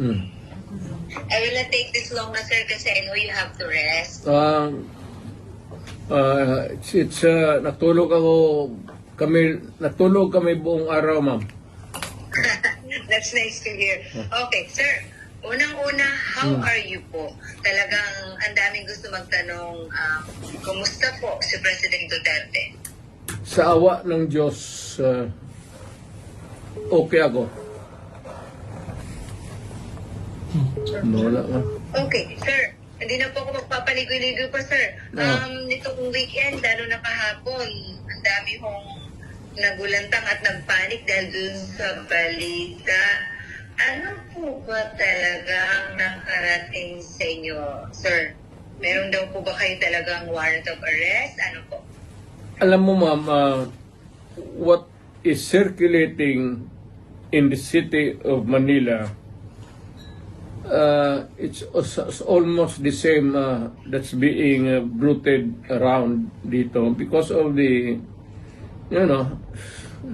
Hmm. I will not take this long na, sir, kasi I know you have to rest. Um, uh, it's, it's uh, natulog ako kami natulog kami buong araw, ma'am. That's nice to hear. Okay, sir. Unang-una, how are you po? Talagang ang daming gusto magtanong, um, kumusta po si President Duterte? Sa awa ng Diyos, uh, okay ako. Wala nga. Okay, sir. Hindi na po ako magpapaligoy-ligoy pa, sir. Ah. Um, nitong weekend, lalo na kahapon, ang dami hong nagulantang at nagpanik dahil dun sa balita. Ano po ba talaga ang nakarating sa inyo, sir? Meron daw po ba kayo talagang warrant of arrest? Ano po? Alam mo, ma'am, uh, what is circulating in the city of Manila, uh, it's, it's almost the same uh, that's being uh, bruited around dito because of the, you know,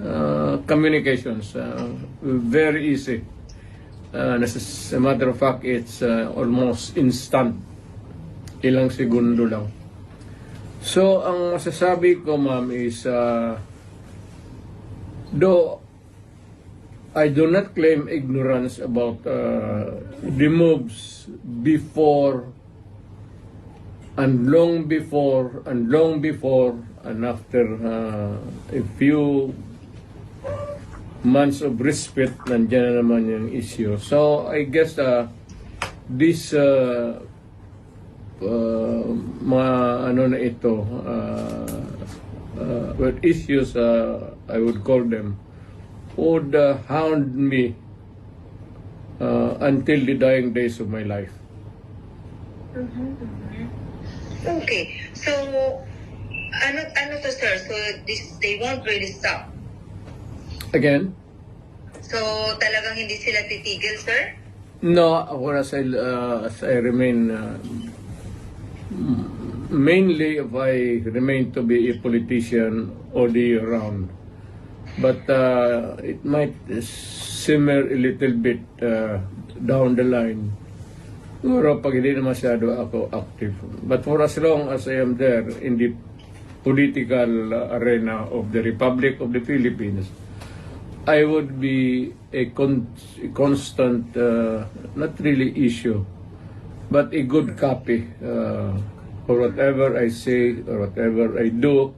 uh, communications. Uh, very easy. Uh, as a matter of fact, it's uh, almost instant. Ilang segundo lang. So, ang masasabi ko, ma'am, is, uh, though I do not claim ignorance about uh, the moves before and long before and long before and after uh, a few months of respite, nandiyan na naman yung issue. So, I guess uh, this uh, uh, mga ano na ito uh, uh, issues uh, I would call them would uh, hound me uh, until the dying days of my life. Okay. So, ano, ano to, sir? So, this, they won't really stop. Again, So, talagang hindi sila titigil, sir? no, as I, uh, as I remain uh, mainly if I remain to be a politician all the year round. But uh, it might simmer a little bit uh, down the line. Siguro pag hindi na masyado ako active. But for as long as I am there in the political arena of the Republic of the Philippines, I would be a, con- a constant, uh, not really issue, but a good copy uh, for whatever I say or whatever I do,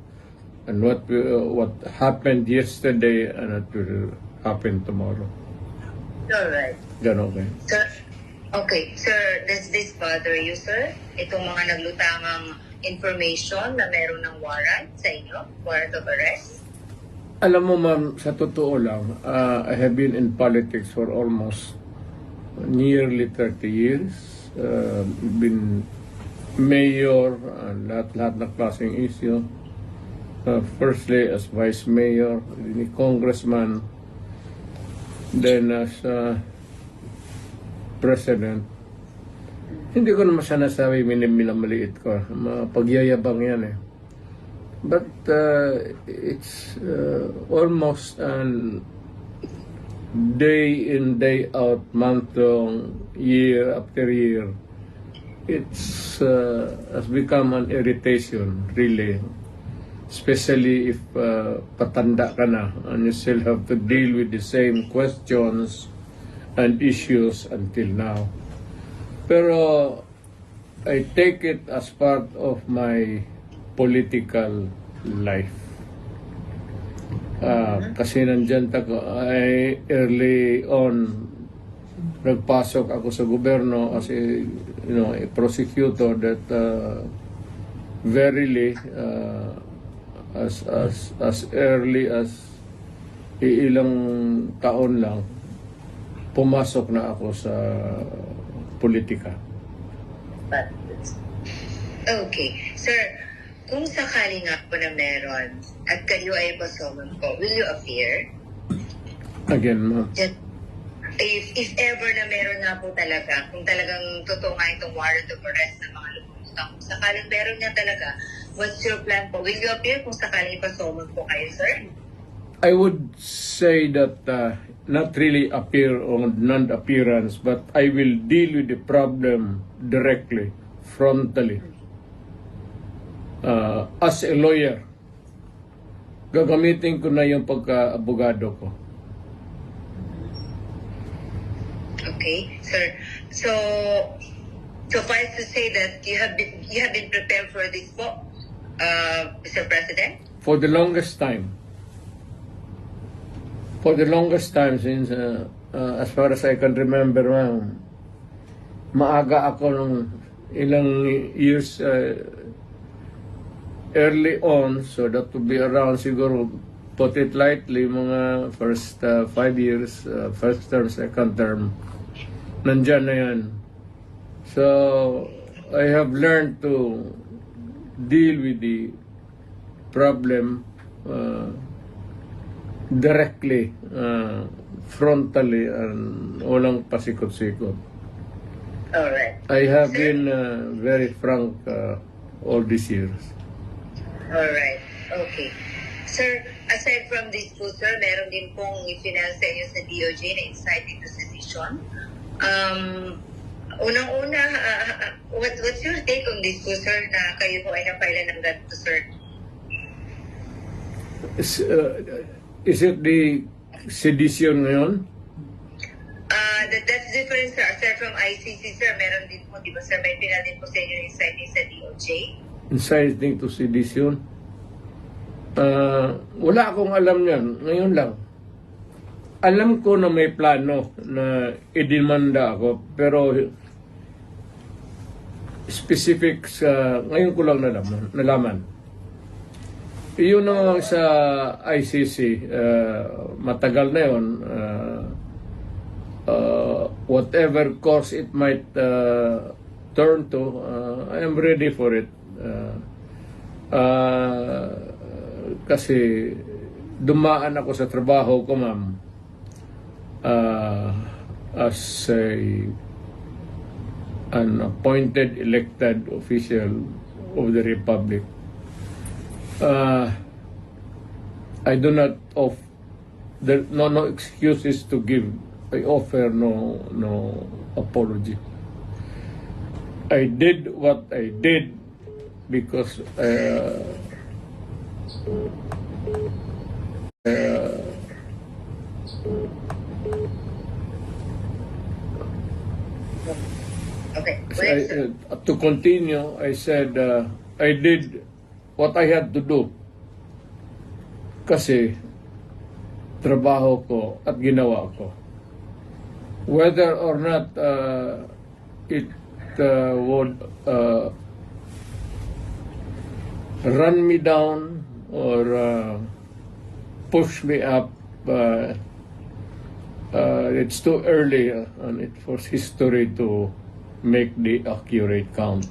and what will- what happened yesterday and what will happen tomorrow. Alright. Ganon kayo. Sir, okay. Sir, does this bother you, sir? Itong mga naglutangang information na meron ng warrant sa inyo? Warrant of arrest? Alam mo ma'am, sa totoo lang, uh, I have been in politics for almost nearly 30 years. Uh, been mayor, uh, lahat-lahat ng klaseng issue. Uh, firstly as vice mayor, ni congressman, then as uh, president. Hindi ko naman sana sabi minamaliit ko. Pagyayabang yan eh. But uh, it's uh, almost an day in, day out, month long, year after year. It's uh, has become an irritation, really. Especially if uh, patanda ka na and you still have to deal with the same questions and issues until now. Pero I take it as part of my political life. Ah, kasi nandyan tako, ay early on nagpasok ako sa gobyerno as a, you know, a prosecutor that uh, verily uh, as as as early as ilang taon lang pumasok na ako sa politika. But, okay. Sir, kung sakali nga po na meron at kayo ay pasoman po, will you appear? Again, ma'am. Just, if, if ever na meron nga po talaga, kung talagang totoo nga itong warrant of arrest ng mga lumutang, sakaling meron nga talaga, what's your plan po? Will you appear kung sakaling ipasoman po kayo, sir? I would say that uh, not really appear on non-appearance, but I will deal with the problem directly, frontally. Uh, as a lawyer, gagamitin ko na yung pagka-abogado ko. Okay, sir. So, suffice to say that you have been you have been prepared for this po, uh, Mr. President. For the longest time, for the longest time since, uh, uh, as far as I can remember, ma'am, maaga ako nung ilang years uh, early on, so that would be around siguro, put it lightly, mga first uh, five years, uh, first term, second term, nandyan na yan. So, I have learned to deal with the problem uh, directly, uh, frontally, and walang pasikot-sikot. All right. I have been uh, very frank uh, all these years. All right. Okay. Sir, aside from this po, sir, meron din pong ifinal sa inyo sa DOJ na insight into sedition. Um, unang-una, ah, what, what's your take on this po, sir, na kayo po ay napailan ng ganito, sir? Is, uh, is it the sedition ngayon? Uh, that, that's different, sir. Aside from ICC, sir, meron din po, di ba, sir, may pinal din po sa inyo din sa DOJ? Inciting to sedition? Uh, wala akong alam yan. Ngayon lang. Alam ko na may plano na idemanda ako, pero specific sa ngayon ko lang nalaman. nalaman. Yun ang sa ICC, uh, matagal na yun. Uh, uh, whatever course it might uh, turn to, uh, I am ready for it. Uh, uh, kasi dumaan ako sa trabaho ko, ma'am, uh, as a, an appointed elected official of the Republic. Uh, I do not off there no no excuses to give. I offer no no apology. I did what I did because uh, uh, Okay. I, uh, to continue, I said uh, I did what I had to do kasi trabaho ko at ginawa ko. Whether or not uh, it uh, would uh, run me down or uh, push me up, uh, uh, it's too early uh, and it for history to make the accurate count.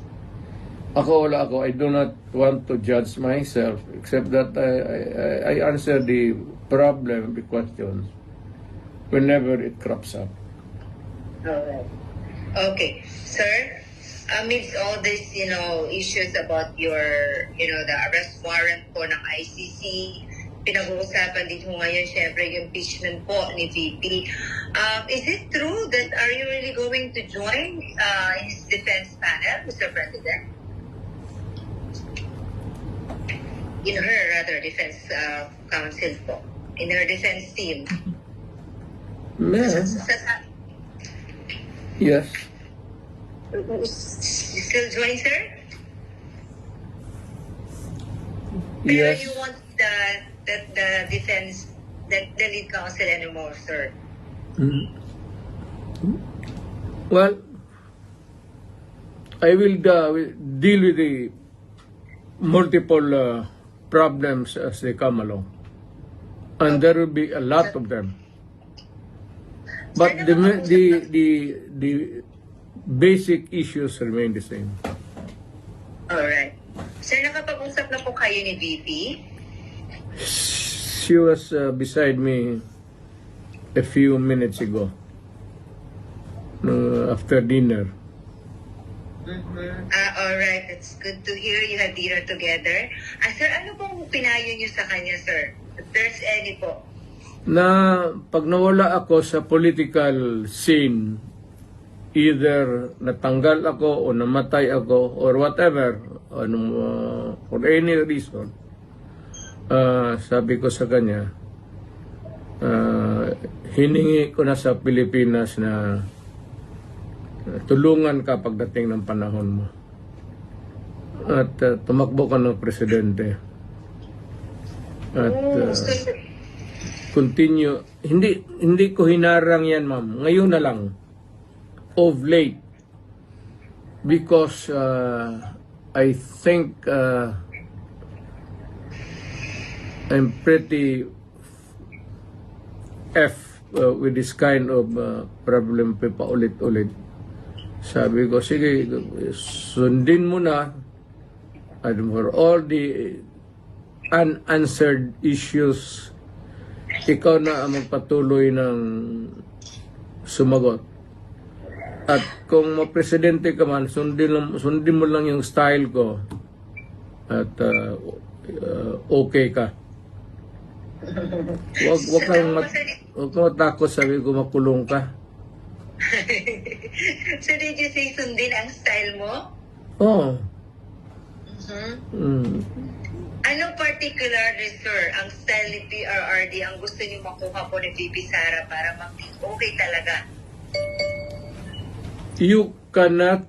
Ako wala ako, I do not want to judge myself except that I, I, I answer the problem, the questions whenever it crops up. Alright. Okay, sir. Amidst all these, you know, issues about your, you know, the arrest warrant po ng ICC, pinag-uusapan din po ngayon, syempre, yung impeachment po ni VP. Um, is it true that are you really going to join uh, his defense panel, Mr. President? In her, rather, defense uh, counsel po. In her defense team. Ma'am, yes. You still join, sir? Yes. you want the, the, the defense, the, the lead counsel anymore, sir? Mm. Well, I will uh, deal with the multiple uh, problems as they come along. And there will be a lot of them. But the, the, the, the basic issues remain the same. Alright. Sir, nakapag-usap na po kayo ni VP? She was uh, beside me a few minutes ago. Uh, after dinner. Ah, alright. That's good to hear you have dinner together. Ah, sir, ano pong pinayo niyo sa kanya, sir? If there's any po. na pag nawala ako sa political scene, either natanggal ako o namatay ako or whatever, anong, uh, for any reason, uh, sabi ko sa kanya, uh, hiningi ko na sa Pilipinas na uh, tulungan ka pagdating ng panahon mo. At uh, tumakbo ka ng presidente. At uh, continue. Hindi hindi ko hinarang yan, ma'am. Ngayon na lang. Of late. Because uh, I think uh, I'm pretty F uh, with this kind of uh, problem pa paulit-ulit. Sabi ko, sige, sundin mo na and for all the unanswered issues ikaw na ang magpatuloy ng sumagot. At kung mapresidente ka man, sundin, sundin mo lang yung style ko at uh, uh, okay ka. Wag, wag kang mat, wag kang matakot, sabi ko makulong ka. so did you say sundin ang style mo? Oo. Mhm. Mm. Anong particularly, sir, ang style ni PRRD ang gusto niyo makuha po ni VP Sara para maging okay talaga? you cannot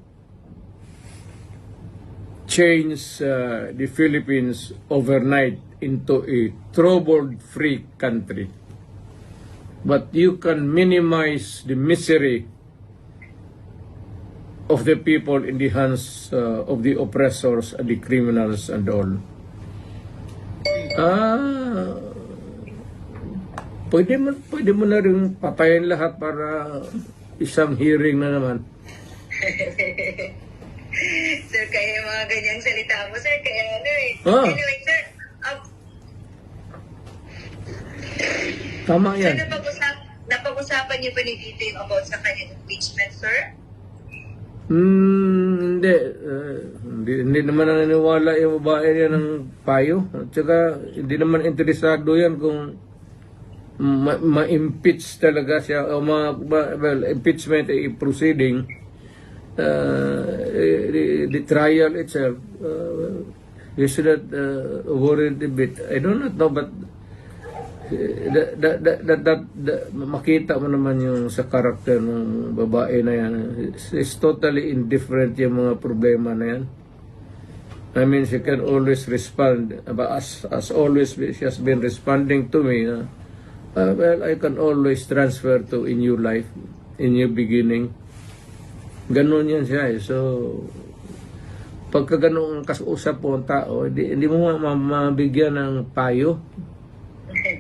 change uh, the Philippines overnight into a trouble-free country. But you can minimize the misery of the people in the hands uh, of the oppressors and the criminals and all. Ah, pwede mo, pwede mo na rin patayin lahat para isang hearing na naman. sir, kaya mga ganyang salita mo, sir, kaya ano eh. Ah. Anyway, sir, um, Tama sir, yan. napag-usap, napag-usapan niyo ba ni VP yung about sa kanyang impeachment, sir? Hmm, hindi. Uh, hindi. Hindi naman naniniwala yung babae niya ng payo. At saka, hindi naman interesado yan kung ma- ma-impeach talaga siya o ma, ma- well, impeachment ay proceeding uh, the, the trial itself uh, you should not uh, worry a bit I do not know but that, that, that, that, that, that, makita mo naman yung sa karakter ng babae na yan. It's totally indifferent yung mga problema na yan. I mean, she can always respond. But as, as always, she has been responding to me. na, uh, well, I can always transfer to a new life, a new beginning. Ganon yan siya eh. So, pagka ganun ang kausap po ang tao, hindi, hindi mo ma- ma- mabigyan ng payo.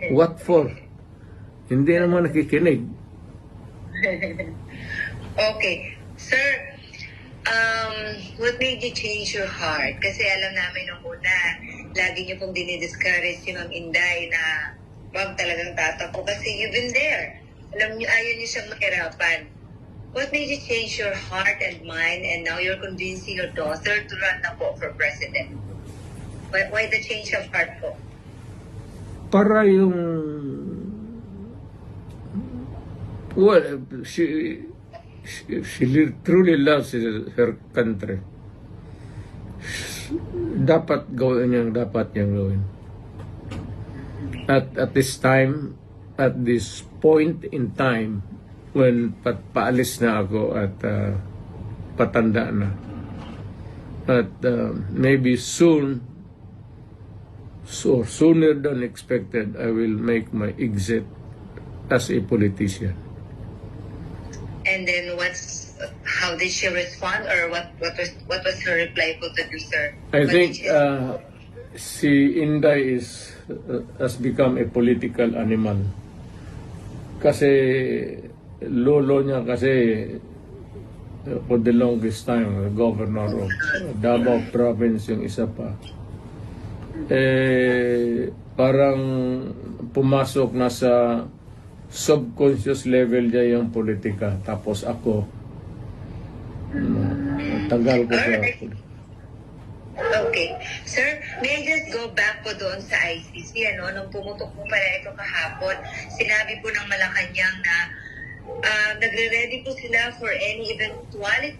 What for? Hindi naman nakikinig. Okay. Sir, um, what made you change your heart? Kasi alam namin nung una, lagi niyo pong dinidiscourage si Ma'am Inday na wag talagang tatakbo kasi you've been there. Alam niyo, ayaw niyo siyang mahirapan. What made you change your heart and mind and now you're convincing your daughter to run na po for president? Why, why the change of heart po? Para yung... Well, she, she, she truly loves her country. Dapat gawin niyang dapat niyang gawin. At at this time, at this point in time, when pat paalis na ako at uh, patanda na, at uh, maybe soon, so sooner than expected, I will make my exit as a politician. And then what's how did she respond or what what was what was her reply to you, sir? I What think she- uh, si Inday is uh, has become a political animal. Kasi lolo niya kasi uh, for the longest time governor of Davao province yung isa pa. Eh parang pumasok na sa subconscious level niya yung politika. Tapos ako, tagal ko sa. Okay. Sir, may I just go back po doon sa ICC, ano, nung pumutok po pala ito kahapon, sinabi po ng Malacanang na ah, nagre-ready po sila for any eventuality